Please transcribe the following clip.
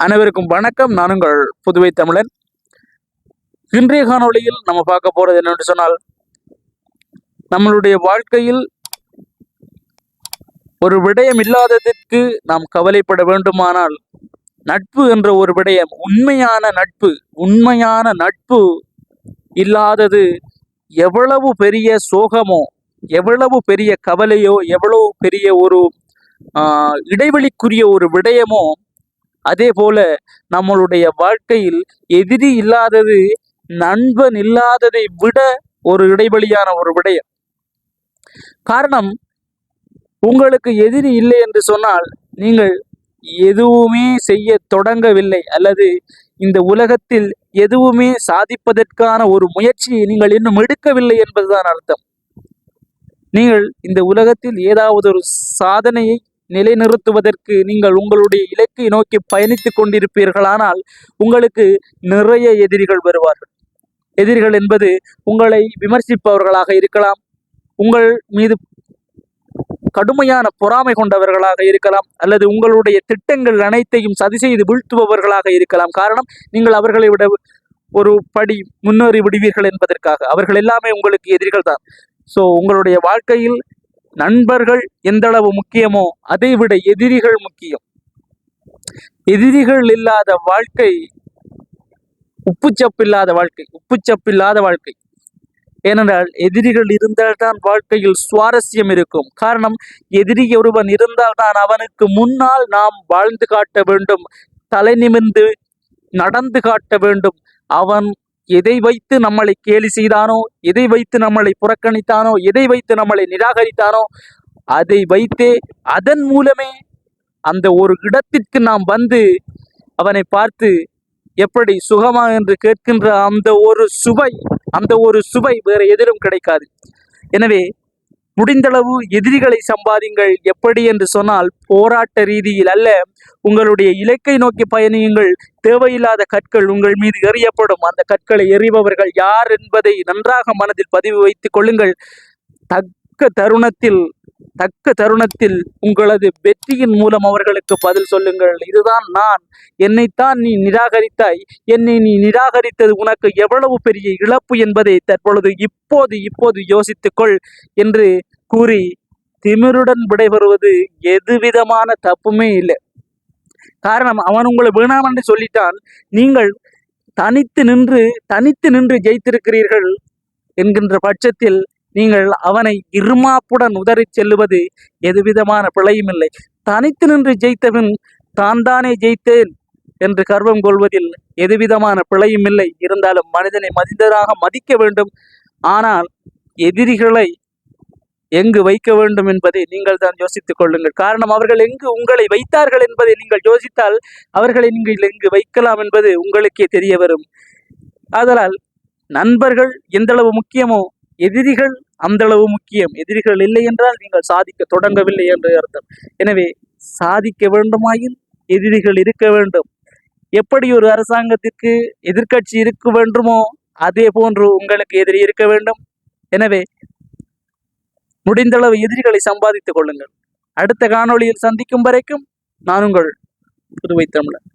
அனைவருக்கும் வணக்கம். நான் உங்கள் புதுவை தமிழன். இன்றைய காணொளியில் நம்ம பார்க்க போறது என்னென்று சொன்னால் நம்மளுடைய வாழ்க்கையில் ஒரு விடயம் இல்லாததற்கு நாம் கவலைப்பட வேண்டுமானால் நட்பு என்ற ஒரு விடயம் உண்மையான நட்பு உண்மையான நட்பு இல்லாதது எவ்வளவு பெரிய சோகமோ எவ்வளவு பெரிய கவலையோ எவ்வளவு பெரிய ஒரு ஆஹ், இடைவெளிக்குரிய ஒரு விடயமோ அதே போல நம்மளுடைய வாழ்க்கையில் எதிரி இல்லாதது நண்பன் இல்லாததை விட ஒரு இடைவெளியான ஒரு விடயம். காரணம் உங்களுக்கு எதிரி இல்லை என்று சொன்னால் நீங்கள் எதுவுமே செய்ய தொடங்கவில்லை அல்லது இந்த உலகத்தில் எதுவுமே சாதிப்பதற்கான ஒரு முயற்சியை நீங்கள் இன்னும் எடுக்கவில்லை என்பதுதான் அர்த்தம். நீங்கள் இந்த உலகத்தில் ஏதாவது ஒரு சாதனையை நிலைநிறுத்துவதற்கு நீங்கள் உங்களுடைய இலக்கை நோக்கி பயணித்துக் கொண்டிருப்பீர்களானால் உங்களுக்கு நிறைய எதிரிகள் வருவார்கள். எதிரிகள் என்பது உங்களை விமர்சிப்பவர்களாக இருக்கலாம் உங்கள் மீது கடுமையான பொறாமை கொண்டவர்களாக இருக்கலாம் அல்லது உங்களுடைய திட்டங்கள் அனைத்தையும் சதி செய்து வீழ்த்துபவர்களாக இருக்கலாம். காரணம் நீங்கள் அவர்களை விட ஒரு படி முன்னேறி விடுவீர்கள் என்பதற்காக. அவர்கள் எல்லாமே உங்களுக்கு எதிரிகள் தான் ஸோ உங்களுடைய வாழ்க்கையில் நண்பர்கள் எந்த அளவு முக்கியமோ அதை விட எதிரிகள் முக்கியம். எதிரிகள் இல்லாத வாழ்க்கை உப்புச்சப்பில்லாத வாழ்க்கை உப்புச்சப்பில்லாத வாழ்க்கை. ஏனென்றால் எதிரிகள் இருந்தால்தான் வாழ்க்கையில் சுவாரஸ்யம் இருக்கும். காரணம் எதிரி ஒருவன் இருந்தால்தான் அவனுக்கு முன்னால் நாம் வாழ்ந்து காட்ட வேண்டும் தலை நிமிர்ந்து நடந்து காட்ட வேண்டும். அவன் எதை வைத்து நம்மளை கேலி செய்தானோ எதை வைத்து நம்மளை புறக்கணித்தானோ எதை வைத்து நம்மளை நிராகரித்தானோ அதை வைத்தே அதன் மூலமே அந்த ஒரு இடத்திற்கு நாம் வந்து அவனை பார்த்து எப்படி சுகமா என்று கேட்கின்ற அந்த ஒரு சுவை அந்த ஒரு சுவை வேற எதிலும் கிடைக்காது. எனவே முடிந்தளவு எதிரிகளை சம்பாதிங்கள். எப்படி என்று சொன்னால் போராட்ட ரீதியில் அல்ல. உங்களுடைய இலக்கை நோக்கி பயணியுங்கள். தேவையில்லாத கற்கள் உங்கள் மீது எறியப்படும். அந்த கற்களை எறிபவர்கள் யார் என்பதை நன்றாக மனதில் பதிவு வைத்துக் கொள்ளுங்கள். தக்க தருணத்தில் தக்க தருணத்தில் உங்களது வெற்றியின் மூலம் அவர்களுக்கு பதில் சொல்லுங்கள். இதுதான் நான். என்னைத்தான் நீ நிராகரித்தாய். என்னை நீ நிராகரித்தது உனக்கு எவ்வளவு பெரிய இழப்பு என்பதை தற்பொழுது இப்போது இப்போது யோசித்துக்கொள் என்று கூறி திமிருடன் விடைபெறுவது எதுவிதமான தப்புமே இல்லை. காரணம் அவன் உங்களை வேணாம் என்று சொல்லிட்டான். நீங்கள் தனித்து நின்று தனித்து நின்று ஜெயித்திருக்கிறீர்கள் என்கின்ற பட்சத்தில் நீங்கள் அவனை இருமாப்புடன் உதறிச் செல்லுவது எதுவிதமான பிழையும் இல்லை. தனித்து நின்று ஜெயித்தவன் தான் தானே ஜெயித்தேன் என்று கர்வம் கொள்வதில் எதுவிதமான பிழையும் இல்லை. இருந்தாலும் மனிதனை மதிந்ததாக மதிக்க வேண்டும். ஆனால் எதிரிகளை எங்கு வைக்க வேண்டும் என்பதை நீங்கள் தான் யோசித்துக் கொள்ளுங்கள். காரணம் அவர்கள் எங்கு உங்களை வைத்தார்கள் என்பதை நீங்கள் யோசித்தால் அவர்களை நீங்கள் எங்கு வைக்கலாம் என்பது உங்களுக்கே தெரிய வரும். ஆதலால் நண்பர்கள் எந்தளவு முக்கியமோ எதிரிகள் அந்தளவு முக்கியம். எதிரிகள் இல்லை என்றால் நீங்கள் சாதிக்க தொடங்கவில்லை என்று அர்த்தம். எனவே சாதிக்க வேண்டுமாயின் எதிரிகள் இருக்க வேண்டும். எப்படி ஒரு அரசாங்கத்திற்கு எதிர்க்கட்சி இருக்க வேண்டுமோ அதே போன்று உங்களுக்கு எதிரி இருக்க வேண்டும். எனவே முடிந்தளவு எதிரிகளை சம்பாதித்துக் கொள்ளுங்கள். அடுத்த காணொளியில் சந்திக்கும் வரைக்கும் நான் உங்கள் புதுவை தமிழன்.